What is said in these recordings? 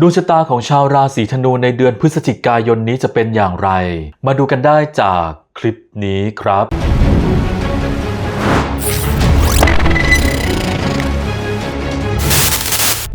ดวงชะตาของชาวราศีธนูในเดือนพฤศจิกายนนี้จะเป็นอย่างไร มาดูกันได้จากคลิปนี้ครับ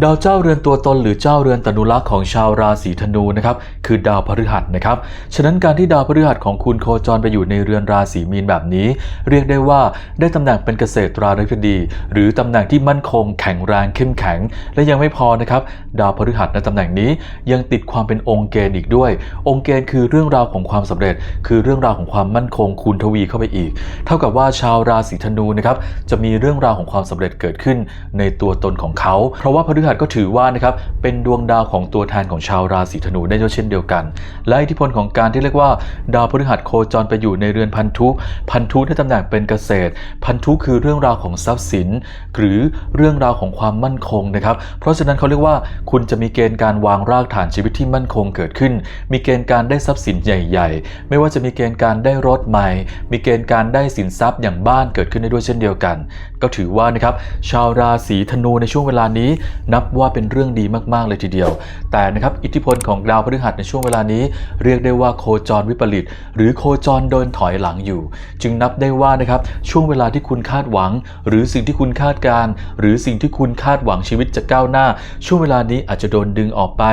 ดาวเจ้าเรือนตัวตนหรือเจ้าเรือนตนุรักษ์ของชาวราศีธนูนะครับคือดาวพฤหัสนะครับฉะนั้นการที่ดาวพฤหัสของคุณโคจรไปอยู่ในเรือนราศีมีนแบบนี้ เรียกได้ว่าได้ตำแหน่งเป็นเกษตราธิบดี หรือตำแหน่งที่มั่นคงแข็งแรงเข้มแข็ง และยังไม่พอนะครับดาวพฤหัสในตำแหน่งนี้ยังติดความเป็นองค์เกณฑ์อีกด้วย องค์เกณฑ์คือเรื่องราวของความสำเร็จ คือเรื่องราวของความมั่นคงคูณทวีเข้าไปอีก เท่ากับว่าชาวราศีธนูนะครับจะมีเรื่องราวของความสำเร็จเกิดขึ้นในตัวตนของเขา เพราะว่าพฤหัสก็ถือว่านะครับเป็นดวงดาวของตัวแทนของชาวราศีธนูได้ด้วยเช่นเดียวกัน และอิทธิพลของการที่เรียกว่า ดาวพฤหัสโคจรไปอยู่ในเรือนพันธุ พันธุในตำแหน่งเป็นเกษตร พันธุคือเรื่องราวของทรัพย์สิน หรือเรื่องราวของความมั่นคงนะครับ เพราะฉะนั้นเขาเรียกว่าคุณจะมีเกณฑ์การวางรากฐานชีวิตที่มั่นคงเกิดขึ้น มีเกณฑ์การได้ทรัพย์สินใหญ่ ๆ ไม่ว่าจะมีเกณฑ์การได้รถใหม่ มีเกณฑ์การได้สินทรัพย์อย่างบ้านเกิดขึ้นได้ด้วยเช่นเดียวกัน ก็ถือว่านะครับชาวราศีธนูในช่วงเวลานี้นับว่าเป็นเรื่องดีมากๆเลยทีเดียว แต่นะครับอิทธิพลของดาวพฤหัสในช่วงเวลานี้เรียกได้ว่าโคจรวิปริต หรือโคจรเดินถอยหลังอยู่ จึงนับได้ว่านะครับช่วงเวลาที่คุณคาดหวัง หรือสิ่งที่คุณคาดการ์หรือสิ่งที่คุณคาดหวังชีวิตจะก้าวหน้า ช่วงเวลานี้อาจจะโดนดึงออกไป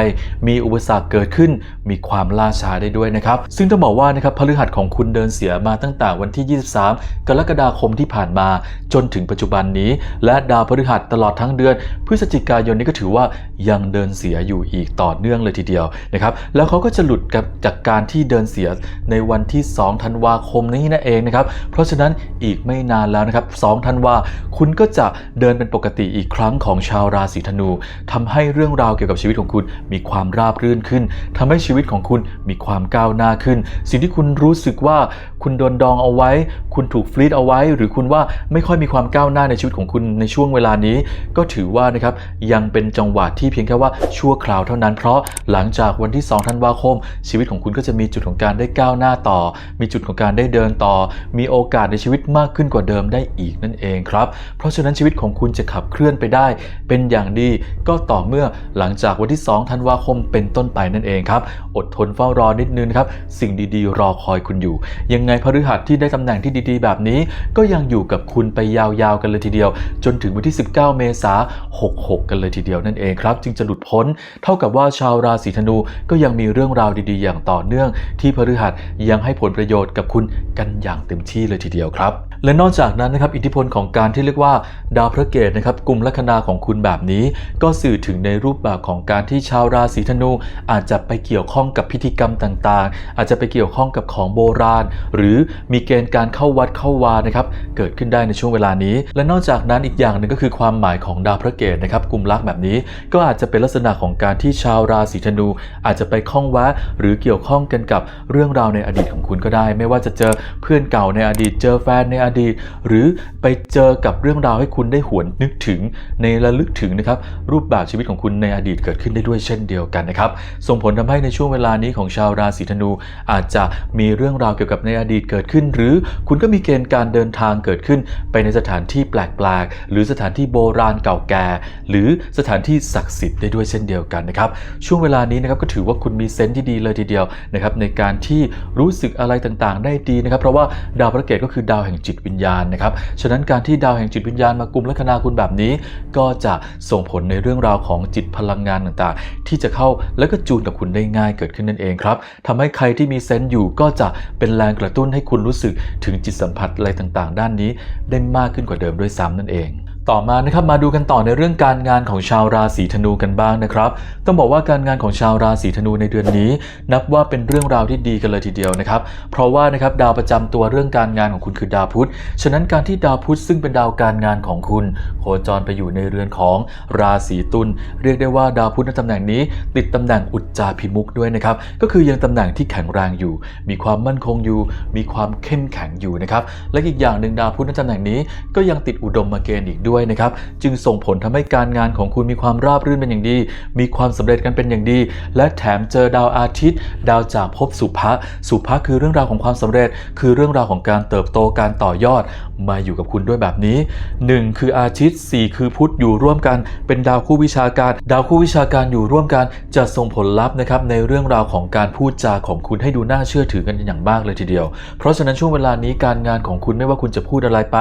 มีอุปสรรคเกิดขึ้น มีความล่าช้าได้ด้วยนะครับ ซึ่งต้องบอกว่านะครับพฤหัสของคุณเดินเสียมาตั้งแต่วันที่ 23 กรกฎาคมที่ผ่านมา จนถึงปัจจุบันนี้ และดาวพฤหัสตลอดทั้งเดือนพฤศจิกายนนนี้ก็ถือว่ายังเดินเสียอยู่อีกต่อเนื่องเลยทีเดียวนะครับ แล้วเขาก็จะหลุดกับจากการที่เดินเสียในวันที่ 2 ธันวาคมนี้นั่นเองนะครับ เพราะฉะนั้นอีกไม่นานแล้วนะครับ 2 ธันวาคุณก็จะเดินเป็นปกติอีกครั้งของชาวราศีธนูทำให้เรื่องราวเกี่ยวกับชีวิตของคุณมีความราบรื่นขึ้นทำให้ชีวิตของคุณมีความก้าวหน้าขึ้น สิ่งที่คุณรู้สึกว่าคุณโดนดองเอาไว้ คุณถูกฟรีดเอาไว้ หรือคุณว่าไม่ค่อยมีความก้าวหน้าในชีวิตของคุณในช่วงเวลานี้ ก็ถือว่านะครับยังเป็นจังหวะที่เพียงแค่ว่าชั่วคราวเท่านั้น เพราะหลังจากวันที่ 2 ธันวาคม ชีวิตของคุณก็จะมีจุดของการได้ก้าวหน้าต่อ มีจุดของการได้เดินต่อ มีโอกาสในชีวิตมากขึ้นกว่าเดิมได้อีกนั่นเองครับ เพราะฉะนั้นชีวิตของคุณจะขับเคลื่อนไปได้ เป็นอย่างดี ก็ต่อเมื่อหลังจากวันที่ 2 ธันวาคมเป็นต้นไปนั่นเองครับ อดทนเฝ้ารอนิดนึงครับ สิ่งดีๆ รอคอยคุณอยู่ ยังไงพฤหัสที่ได้ตำแหน่งที่ดีๆ แบบนี้ ก็ยังอยู่กับคุณไปยาวๆกันเลยทีเดียว จนถึงวันที่ 19 เมษายน 66 กันเลยทีเดียวนั่นเองครับ จึงจะหลุดพ้น เท่ากับว่าชาวราศีธนูก็ยังมีเรื่องราวดีๆ อย่างต่อเนื่อง ที่พฤหัสยังให้ผลประโยชน์กับคุณกันอย่างเต็มที่เลยทีเดียวครับและนอกจากนั้นนะครับอิทธิพลของการที่เรียกว่า ดาวพระเกตนะครับกลุ่มลัคนาของคุณแบบนี้ ก็สื่อถึงในรูปแบบของการที่ชาวราศีธนู อาจจะไปเกี่ยวข้องกับพิธีกรรมต่างๆ อาจจะไปเกี่ยวข้องกับของโบราณ หรือมีเกณฑ์การเข้าวัดเข้าวานะครับเกิดขึ้นได้ในช่วงเวลานี้ และนอกจากนั้นอีกอย่างหนึ่งก็คือความหมายของดาวพระเกตนะครับกลุ่มลักแบบนี้ ก็อาจจะเป็นลักษณะของการที่ชาวราศีธนู อาจจะไปข้องแวะหรือเกี่ยวข้องกันกับเรื่องราวในอดีตของคุณก็ได้ ไม่ว่าจะเจอเพื่อนเก่าในอดีต เจอแฟนในอดีต หรือไปเจอกับเรื่องราวให้คุณได้หวนนึกถึง ในระลึกถึงนะครับรูปแบบชีวิตของคุณในอดีตเกิดขึ้นได้ด้วยเช่นเดียวกันนะครับส่งผลทำให้ในช่วงเวลานี้ของชาวราศีธนู อาจจะมีเรื่องราวเกี่ยวกับในอดีตเกิดขึ้น หรือคุณก็มีเกณฑ์การเดินทางเกิดขึ้น ไปในสถานที่แปลกๆ หรือสถานที่โบราณเก่าแก่ หรือสถานที่ศักดิ์สิทธิ์ได้ด้วยเช่นเดียวกันนะครับช่วงเวลานี้นะครับก็ถือว่าคุณมีเซนส์ที่ดีเลยทีเดียวนะครับในการที่รู้สึกอะไรต่างๆ ได้ดีนะครับ เพราะว่าดาวพระเกตก็คือดาวแห่งจิตวิญญาณนะครับฉะนั้นการที่ดาวแห่งจิตวิญญาณมากลุ่มลัคนาคุณแบบนี้ ก็จะส่งผลในเรื่องราวของจิตพลังงานต่างๆ ที่จะเข้าแล้วก็จูนกับคุณได้ง่ายเกิดขึ้นนั่นเองครับทำให้ใครที่มีเซนส์อยู่ก็จะเป็นแรงกระตุ้นให้คุณรู้สึกถึงจิตสัมผัสอะไรต่างๆ ด้านนี้ได้มากขึ้นกว่าเดิมด้วยซ้ำนั่นเอง ต่อมานะครับมาดูกันต่อในเรื่องการงานของชาวราศีธนูกันบ้างนะครับ ต้องบอกว่าการงานของชาวราศีธนูในเดือนนี้ นับว่าเป็นเรื่องราวที่ดีกันเลยทีเดียวนะครับเพราะว่านะครับดาวประจำตัวเรื่องการงานของคุณคือดาวพุธฉะนั้นการที่ดาวพุธซึ่งเป็นดาวการงานของคุณ โคจรไปอยู่ในเรือนของราศีตุลเรียกได้ว่าดาวพุธในตำแหน่งนี้ ติดตำแหน่งอุจจาพิมุกด้วยนะครับก็คือยังตำแหน่งที่แข็งแรงอยู่ มีความมั่นคงอยู่ มีความเข้มแข็งอยู่นะครับและอีกอย่างหนึ่งดาวพุธในตำแหน่งนี้ก็ยังติดอุดมมาเกณฑ์อีกด้วยนะครับ จึงส่งผลทำให้การงานของคุณมีความราบรื่นเป็นอย่างดี มีความสำเร็จกันเป็นอย่างดี และแถมเจอดาวอาทิตย์ ดาวจากภพสุภะสุภะคือเรื่องราวของความสำเร็จ คือเรื่องราวของการเติบโตการต่อยอด มาอยู่กับคุณด้วยแบบนี้ 1 คืออาทิตย์ 4 คือพุธอยู่ร่วมกัน เป็นดาวคู่วิชาการ ดาวคู่วิชาการอยู่ร่วมกัน จะส่งผลลัพธ์นะครับในเรื่องราวของการพูดจาของคุณให้ดูน่าเชื่อถือกันอย่างมากเลยทีเดียว เพราะฉะนั้นช่วงเวลานี้การงานของคุณไม่ว่าคุณจะพูดอะไรไป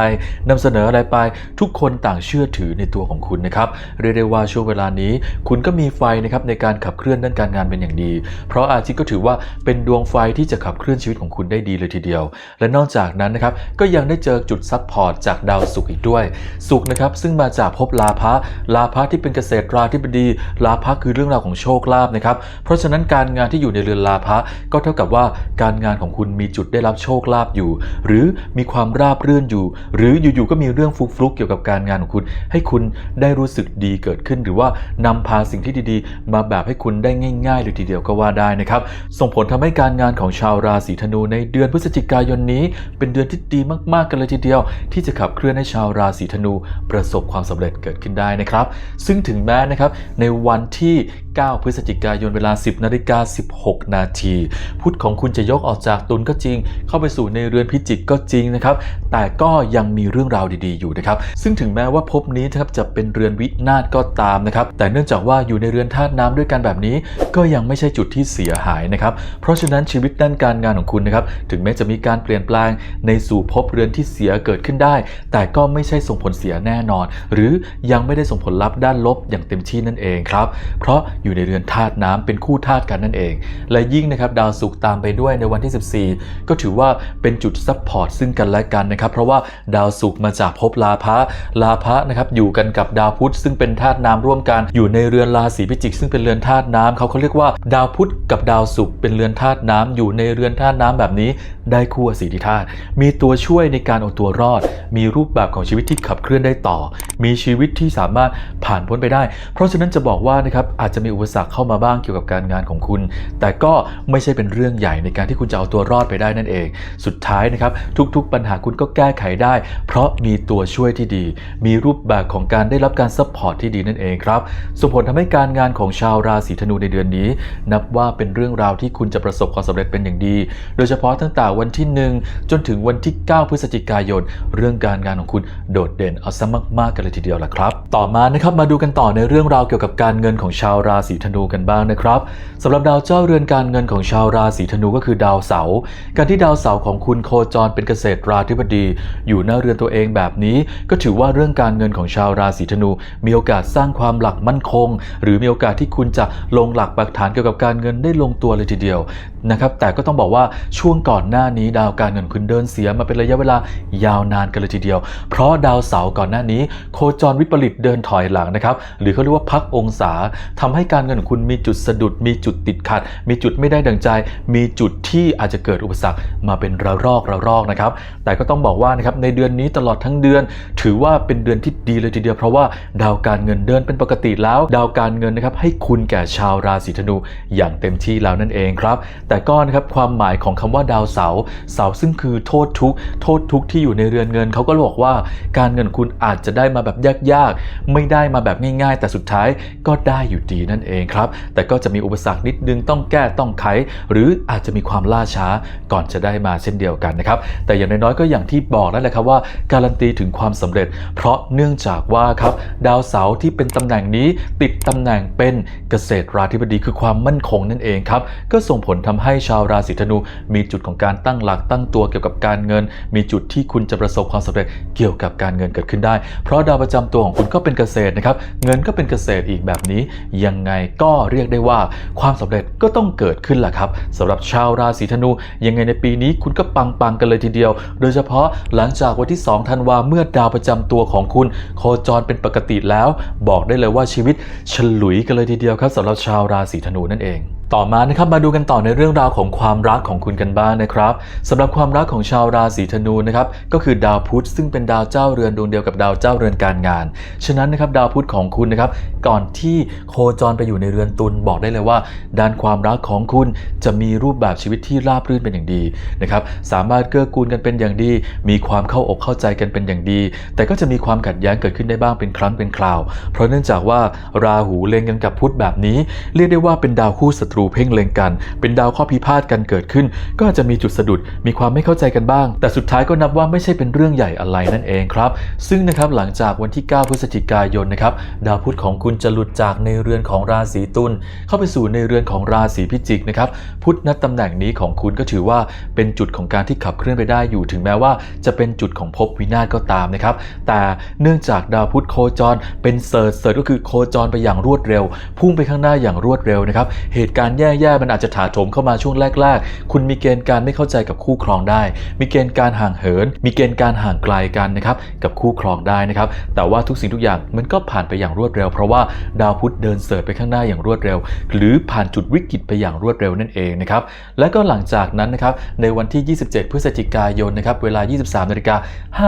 นำเสนออะไรไป ทุกคนต่างเชื่อถือในตัวของคุณนะครับเรียกได้ว่าช่วงเวลานี้ คุณก็มีไฟนะครับในการขับเคลื่อนด้านการงานเป็นอย่างดี เพราะอาทิตย์ก็ถือว่าเป็นดวงไฟที่จะขับเคลื่อนชีวิตของคุณได้ดีเลยทีเดียว และนอกจากนั้นนะครับก็ยังได้เจอจุดซับพอร์ตจากดาวศุกร์อีกด้วยศุกร์นะครับซึ่งมาจากภพลาภะลาภะที่เป็นเกษตรราธิบดี ลาภะคือเรื่องราวของโชคลาภนะครับเพราะฉะนั้นการงานที่อยู่ในเรือนลาภะก็เท่ากับว่าการงานของคุณมีจุดได้รับโชคลาภอยู่ หรือมีความราบรื่นอยู่ หรืออยู่ๆก็มีเรื่องฟลุกเกี่ยวกับการงานของคุณ ให้คุณได้รู้สึกดีเกิดขึ้น หรือว่านำพาสิ่งที่ดีๆ มาแบบให้คุณได้ง่ายๆเลยทีเดียวก็ว่าได้นะครับ ส่งผลทำให้การงานของชาวราศีธนูในเดือนพฤศจิกายนนี้ เป็นเดือนที่ดีมากๆกันเลยทีเดียว ที่จะขับเคลื่อนให้ชาวราศีธนูประสบความสำเร็จเกิดขึ้นได้นะครับ ซึ่งถึงแม้นะครับในวันที่ 9 พฤศจิกายนเวลา 10นาฬิกา16 นาทีพุธของคุณจะยกออกจากตุลก็จริง เข้าไปสู่ในเรือนพิจิกก็จริงนะครับแต่ก็ยังมีเรื่องราวดีๆอยู่นะครับ ซึ่งถึงแม้ว่าภพนี้ครับจะเป็นเรือนวินาศก็ตามนะครับ แต่เนื่องจากว่าอยู่ในเรือนธาตุน้ำด้วยกันแบบนี้ ก็ยังไม่ใช่จุดที่เสียหายนะครับ เพราะฉะนั้นชีวิตด้านการงานของคุณนะครับ ถึงแม้จะมีการเปลี่ยนแปลงในสู่ภพเรือนที่เสียเกิดขึ้นได้ แต่ก็ไม่ใช่ส่งผลเสียแน่นอน หรือยังไม่ได้ส่งผลลัพธ์ด้านลบอย่างเต็มที่นั่นเองครับ เพราะอยู่ในเรือนธาตุน้ำเป็นคู่ธาตุกันนั่นเอง และยิ่งนะครับดาวศุกร์ตามไปด้วยในวันที่ 14 ก็ถือว่าเป็นจุดซัพพอร์ตซึ่งกันและกันนะครับ เพราะว่าดาวศุกร์มาจากภพลาภะลาภะนะครับอยู่กันกับดาวพุธซึ่งเป็นธาตุน้ำร่วมกันอยู่ในเรือนราศีพิจิก ซึ่งเป็นเรือนธาตุน้ำเขาเขาเรียกว่า ดาวพุธกับดาวศุกร์เป็นเรือนธาตุน้ำอยู่ในเรือนธาตุน้ำแบบนี้ ได้คู่อสีทิธาตุมีตัวช่วยในการเอาตัวรอด มีรูปแบบของชีวิตที่ขับเคลื่อนได้ต่อ มีชีวิตที่สามารถผ่านพ้นไปได้ เพราะฉะนั้นจะบอกว่านะครับอาจจะมีอุปสรรคเข้ามาบ้างเกี่ยวกับการงานของคุณ แต่ก็ไม่ใช่เป็นเรื่องใหญ่ในการที่คุณจะเอาตัวรอดไปได้นั่นเอง สุดท้ายนะครับทุกๆ ปัญหาคุณก็แก้ไขได้ เพราะมีตัวช่วยที่ดี มีรูปแบบของการได้รับการซัพพอร์ตที่ดีนั่นเองครับส่งผลทำให้การงานของชาวราศีธนูในเดือนนี้ นับว่าเป็นเรื่องราวที่คุณจะประสบความสำเร็จเป็นอย่างดี โดยเฉพาะตั้งแต่วันที่ 1 จนถึงวันที่ 9 พฤศจิกายน เรื่องการงานของคุณโดดเด่นเอาซะมากๆกันเลยทีเดียวล่ะครับ ต่อมานะครับมาดูกันต่อในเรื่องราวเกี่ยวกับการเงินของชาวราศีธนูกันบ้างนะครับสำหรับดาวเจ้าเรือนการเงินของชาวราศีธนูก็คือดาวเสาร์การที่ดาวเสาร์ของคุณโคจรเป็นเกษตราธิบดี อยู่หน้าเรือนตัวเองแบบนี้ ก็ถือว่าเรื่องการเงินของชาวราศีธนู มีโอกาสสร้างความหลักมั่นคง หรือมีโอกาสที่คุณจะลงหลักปักฐานเกี่ยวกับการเงินได้ลงตัวเลยทีเดียวนะครับแต่ก็ต้องบอกว่าช่วงก่อนหน้านี้ดาวการเงินคุณเดินเสียมาเป็นระยะเวลายาวนานกันเลยทีเดียว เพราะดาวเสาร์ก่อนหน้านี้ โคจรวิปริตเดินถอยหลังนะครับ หรือเขาเรียกว่าพักองศาทำให้การเงินของคุณมีจุดสะดุด มีจุดติดขัด มีจุดไม่ได้ดังใจ มีจุดที่อาจจะเกิดอุปสรรคมาเป็นระลอกระลอกนะครับ แต่ก็ต้องบอกว่านะครับในเดือนนี้ตลอดทั้งเดือน ถือว่าเป็นเดือนที่ดีเลยทีเดียว เพราะว่าดาวการเงินเดินเป็นปกติแล้ว ดาวการเงินนะครับให้คุณแก่ชาวราศีธนูอย่างเต็มที่แล้วนั่นเองครับ แต่ก็นะครับความหมายของคำว่าดาวเสาร์เสาซึ่งคือโทษทุกข์โทษทุกข์ที่อยู่ในเรือนเงินเขาก็บอกว่า การเงินคุณอาจจะได้มาแบบยากๆ ไม่ได้มาแบบง่ายๆ แต่สุดท้ายก็ได้อยู่ดีนั่นเองครับ แต่ก็จะมีอุปสรรคนิดนึงต้องแก้ต้องไข หรืออาจจะมีความล่าช้าก่อนจะได้มาเช่นเดียวกันนะครับแต่อย่างน้อยๆก็อย่างที่บอกนั่นแหละครับว่า การันตีถึงความสำเร็จ เพราะเนื่องจากว่าครับดาวเสาร์ที่เป็นตำแหน่งนี้ติดตำแหน่งเป็นเกษตราธิบดีคือความมั่นคงนั่นเองครับก็ส่งผลทำให้ชาวราศีธนูมีจุดของการตั้งหลักตั้งตัวเกี่ยวกับการเงิน มีจุดที่คุณจะประสบความสำเร็จเกี่ยวกับการเงินเกิดขึ้นได้ เพราะดาวประจำตัวของคุณก็เป็นเกษตรนะครับเงินก็เป็นเกษตรอีกแบบนี้ ยังไงก็เรียกได้ว่าความสำเร็จก็ต้องเกิดขึ้นแหละครับสำหรับชาวราศีธนู ยังไงในปีนี้คุณก็ปังๆกันเลยทีเดียว โดยเฉพาะหลังจากวันที่2ธันวาเมื่อดาวประจำตัวของคุณ โคจรเป็นปกติแล้ว บอกได้เลยว่าชีวิตฉลุยกันเลยทีเดียวครับสำหรับชาวราศีธนูนั่นเอง ต่อมานะครับมาดูกันต่อในเรื่องราวของความรักของคุณกันบ้างนะครับสำหรับความรักของชาวราศีธนูนะครับก็คือดาวพุธซึ่งเป็นดาวเจ้าเรือนดวงเดียวกับดาวเจ้าเรือนการงาน ฉะนั้นนะครับดาวพุธของคุณนะครับก่อนที่โคจรไปอยู่ในเรือนตุลบอกได้เลยว่า ด้านความรักของคุณจะมีรูปแบบชีวิตที่ราบรื่นเป็นอย่างดีนะครับสามารถเกื้อกูลกันเป็นอย่างดี มีความเข้าอกเข้าใจกันเป็นอย่างดี แต่ก็จะมีความขัดแย้งเกิดขึ้นได้บ้างเป็นครั้งเป็นคราว เพราะเนื่องจากว่าราหูเล็งกันกับพุธแบบนี้ เรียกได้ว่าเป็นดาวคู่ศัตรูเพ่งเล็งกัน เป็นดาวข้อพิพาทกันเกิดขึ้น ก็อาจจะมีจุดสะดุดมีความไม่เข้าใจกันบ้าง แต่สุดท้ายก็นับว่าไม่ใช่เป็นเรื่องใหญ่อะไรนั่นเองครับ ซึ่งนะครับหลังจากวันที่ 9 พฤศจิกายนนะครับดาวพุธของคุณจะหลุดจากในเรือนของราศีตุลเข้าไปสู่ในเรือนของราศีพิจิกนะครับพุธณตำแหน่งนี้ของคุณก็ถือว่าเป็นจุดของการที่ขับเคลื่อนไปได้อยู่ถึงแม้ว่า จะเป็นจุดของภพวินาศก็ตามนะครับ แต่เนื่องจากดาวพุธโคจรเป็นเซิร์ชเซิร์ชก็คือโคจรไปอย่างรวดเร็ว พุ่งไปข้างหน้าอย่างรวดเร็วนะครับเหตุการณ์แย่ๆมันอาจจะถาโถมเข้ามาช่วงแรก ๆ คุณมีเกณฑ์การไม่เข้าใจกับคู่ครองได้ มีเกณฑ์การห่างเหิน มีเกณฑ์การห่างไกลกันนะครับกับคู่ครองได้นะครับ แต่ว่าทุกสิ่งทุกอย่างมันก็ผ่านไปอย่างรวดเร็ว เพราะว่าดาวพุธเดินเสิร์ชไปข้างหน้าอย่างรวดเร็ว หรือผ่านจุดวิกฤตไปอย่างรวดเร็วนั่นเองนะครับและก็หลังจากนั้นนะครับในวันที่ 27 พฤศจิกายนนะครับเวลา 23นาฬิกา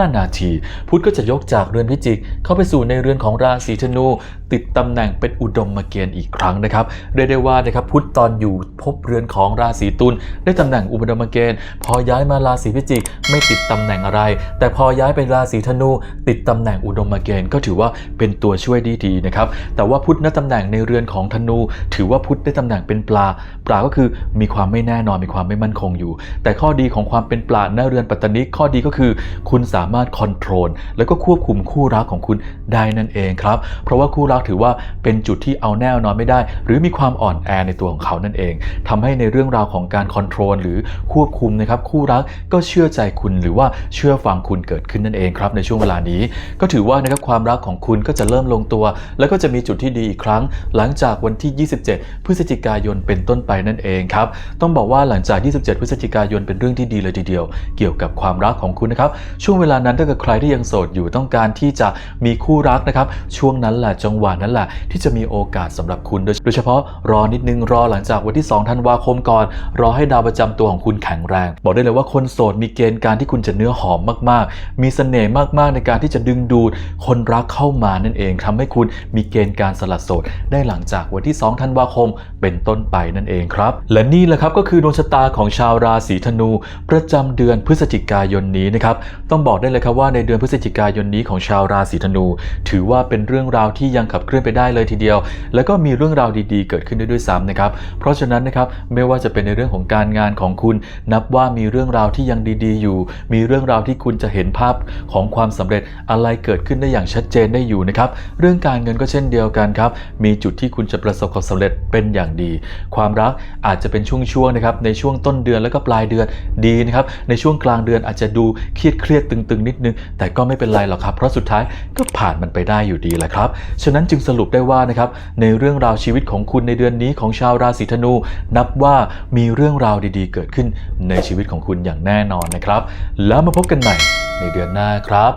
5นาทีพุธก็จะยกจากเรือนพิจิก เข้าไปสู่ในเรือนของราศีธนู ติดตำแหน่งเป็นอุดมมาเกณฑ์อีกครั้งนะครับเรียกได้ว่านะครับพุธตอนอยู่พบเรือนของราศีตุลได้ตำแหน่งอุดมเกณฑ์ พอย้ายมาราศีพิจิกไม่ติดตำแหน่งอะไร แต่พอย้ายไปราศีธนู ติดตำแหน่งอุดมเกณฑ์ก็ถือว่าเป็นตัวช่วยดีดีๆนะครับแต่ว่าพุทธณตำแหน่งในเรือนของธนู ถือว่าพุทธได้ตำแหน่งเป็นปลา ปลาก็คือมีความไม่แน่นอนมีความไม่มั่นคงอยู่ แต่ข้อดีของความเป็นปลาหน้าเรือนปัตตนิข้อดีก็คือ คุณสามารถคอนโทรลแล้วก็ควบคุมคู่รักของคุณได้นั่นเองครับ เพราะว่าคู่รักถือว่าเป็นจุดที่เอาแน่นอนไม่ได้ หรือมีความอ่อนแอในตัวของเขานั่นเองทำให้ในเรื่องราวของการคอนโทรลหรือควบคุมนะครับคู่รักก็เชื่อใจคุณหรือว่าเชื่อฟังคุณเกิดขึ้นนั่นเองครับในช่วงเวลานี้ ก็ถือว่านะครับความรักของคุณก็จะเริ่มลงตัว แล้วก็จะมีจุดที่ดีอีกครั้ง หลังจากวันที่ 27 พฤศจิกายนเป็นต้นไปนั่นเองครับต้องบอกว่าหลังจาก 27 พฤศจิกายนเป็นเรื่องที่ดีเลยทีเดียว เกี่ยวกับความรักของคุณนะครับช่วงเวลานั้นถ้าเกิดใครที่ยังโสดอยู่ต้องการที่จะมีคู่รักนะครับช่วงนั้นแหละจังหวะนั้นแหละที่จะมีโอกาสสำหรับคุณโดยโดยเฉพาะรอนิดนึงรอหลังจากวันที่ 2 ธันวาคมก่อน รอให้ดาวประจำตัวของคุณแข็งแรง บอกได้เลยว่าคนโสดมีเกณฑ์การที่คุณจะเนื้อหอมมากๆ มีเสน่ห์มากๆในการที่จะดึงดูดคนรักเข้ามานั่นเองทำให้คุณมีเกณฑ์การสละโสด ได้หลังจากวันที่ 2 ธันวาคมเป็นต้นไปนั่นเองครับ และนี่แหละครับก็คือดวงชะตาของชาวราศีธนู ประจำเดือนพฤศจิกายนนี้นะครับต้องบอกได้เลยครับว่าในเดือนพฤศจิกายนนี้ของชาวราศีธนู ถือว่าเป็นเรื่องราวที่ยังขับเคลื่อนไปได้เลยทีเดียว แล้วก็มีเรื่องราวดีๆ เกิดขึ้นได้ด้วยซ้ำนะครับเพราะฉะนั้นนะครับไม่ว่าจะเป็นในเรื่องของการงานของคุณ นับว่ามีเรื่องราวที่ยังดีๆ อยู่ มีเรื่องราวที่คุณจะเห็นภาพของความสำเร็จอะไรเกิดขึ้นได้อย่างชัดเจนได้อยู่นะครับเรื่องการเงินก็เช่นเดียวกันครับมีจุดที่คุณจะประสบความสำเร็จเป็นอย่างดี ความรักอาจจะเป็นช่วงๆนะครับในช่วงต้นเดือนแล้วก็ปลายเดือนดีนะครับในช่วงกลางเดือนอาจจะดูเครียดเครียดตึงๆ นิดนึง แต่ก็ไม่เป็นไรหรอกครับ เพราะสุดท้ายก็ผ่านมันไปได้อยู่ดีแหละครับ ฉะนั้นจึงสรุปได้ว่านะครับในเรื่องราวชีวิตของคุณในเดือนนี้ของชาวราศีธนู นับว่ามีเรื่องราวดีๆ เกิดขึ้นในชีวิตของคุณอย่างแน่นอนนะครับ แล้วมาพบกันใหม่ในเดือนหน้าครับ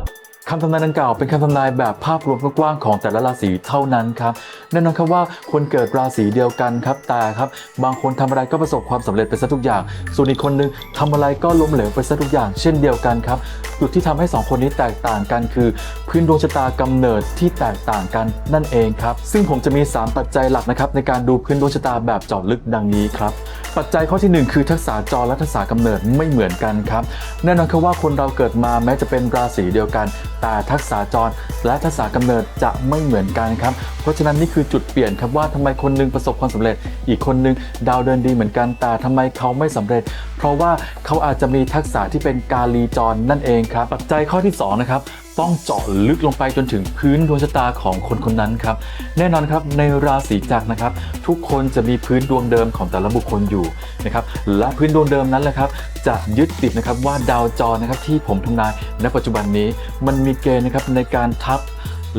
คำทำนายดังกล่าวเป็นคำทำนายแบบภาพรวมกว้างๆของแต่ละราศีเท่านั้นครับแน่นอนครับว่าคนเกิดราศีเดียวกันครับแต่ครับบางคนทำอะไรก็ประสบความสำเร็จไปซะทุกอย่าง ส่วนอีกคนนึงทำอะไรก็ล้มเหลวไปซะทุกอย่าง เช่นเดียวกันครับจุดที่ทำให้สองคนนี้แตกต่างกันคือ พื้นดวงชะตากำเนิดที่แตกต่างกันนั่นเองครับ ซึ่งผมจะมี 3 ปัจจัยหลักนะครับในการดูพื้นดวงชะตาแบบเจาะลึกดังนี้ครับปัจจัยข้อที่ 1 คือทักษะจรและทักษะกำเนิดไม่เหมือนกันครับแน่นอนครับว่าคนเราเกิดมาแม้จะเป็นราศีเดียวกัน แต่ทักษะจรและทักษะกำเนิดจะไม่เหมือนกันครับเพราะฉะนั้นนี่คือจุดเปลี่ยนครับว่าทำไมคนหนึงประสบความสำเร็จ อีกคนหนึงดาวเดินดีเหมือนกันแต่ทำไมเขาไม่สำเร็จ เพราะว่าเขาอาจจะมีทักษะที่เป็นกาลีจรนั่นเองครับปัจจัยข้อที่สองนะครับต้องเจาะลึกลงไปจนถึงพื้นดวงชะตาของคนคนนั้นครับ แน่นอนครับในราศีจักรนะครับ ทุกคนจะมีพื้นดวงเดิมของแต่ละบุคคลอยู่นะครับและพื้นดวงเดิมนั้นแหละครับ จะยึดติดนะครับว่าดาวจรนะครับที่ผมทำนายณปัจจุบันนี้ มันมีเกณฑ์นะครับในการทับ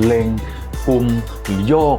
เล็งกลุ่มหรือโยก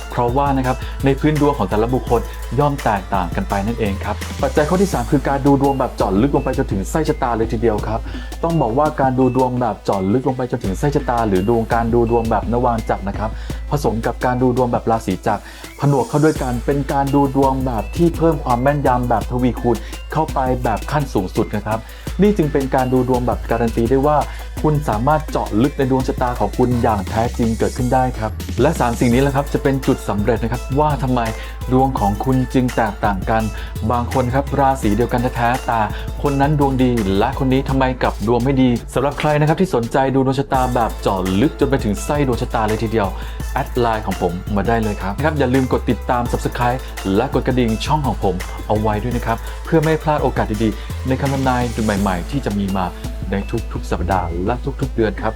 เพราะว่านะครับในพื้นดวงของแต่ละบุคคลย่อมแตกต่างกันไปนั่นเองครับปัจจัยข้อที่ 3 คือการดูดวงแบบจาะลึกลงไปจนถึงไส้ชะตาเลยทีเดียวครับต้องบอกว่าการดูดวงแบบจาะลึกลงไปจนถึงไส้ชะตา หรือดวงการดูดวงแบบนวางจักรนะครับผสมกับการดูดวงแบบราศีจักรผนวกเข้าด้วยกันเป็นการดูดวงแบบที่เพิ่มความแม่นยำแบบทวีคูณเข้าไปแบบขั้นสูงสุดนะครับนี่จึงเป็นการดูดวงแบบการันตีได้ว่า คุณสามารถเจาะลึกในดวงชะตาของคุณอย่างแท้จริงเกิดขึ้นได้ครับและ 3 สิ่งนี้แหละครับจะเป็นจุดสำเร็จนะครับว่าทำไมดวงของคุณจึงแตกต่างกัน บางคนครับราศีเดียวกันแท้แต่คนนั้นดวงดี และคนนี้ทำไมกลับดวงไม่ดีสำหรับใครนะครับที่สนใจดูดวงชะตาแบบเจาะลึกจนไปถึงไส้ดวงชะตาเลยทีเดียวแอดไลน์ของผมมาได้เลยครับนะครับอย่าลืมกดติดตาม subscribe และกดกระดิ่งช่องของผมเอาไว้ด้วยนะครับ เพื่อไม่พลาดโอกาสดีๆ ในคำทำนายดวงใหม่ ๆ ที่จะมีมาในทุกๆสัปดาห์และทุก ๆ เดือนครับ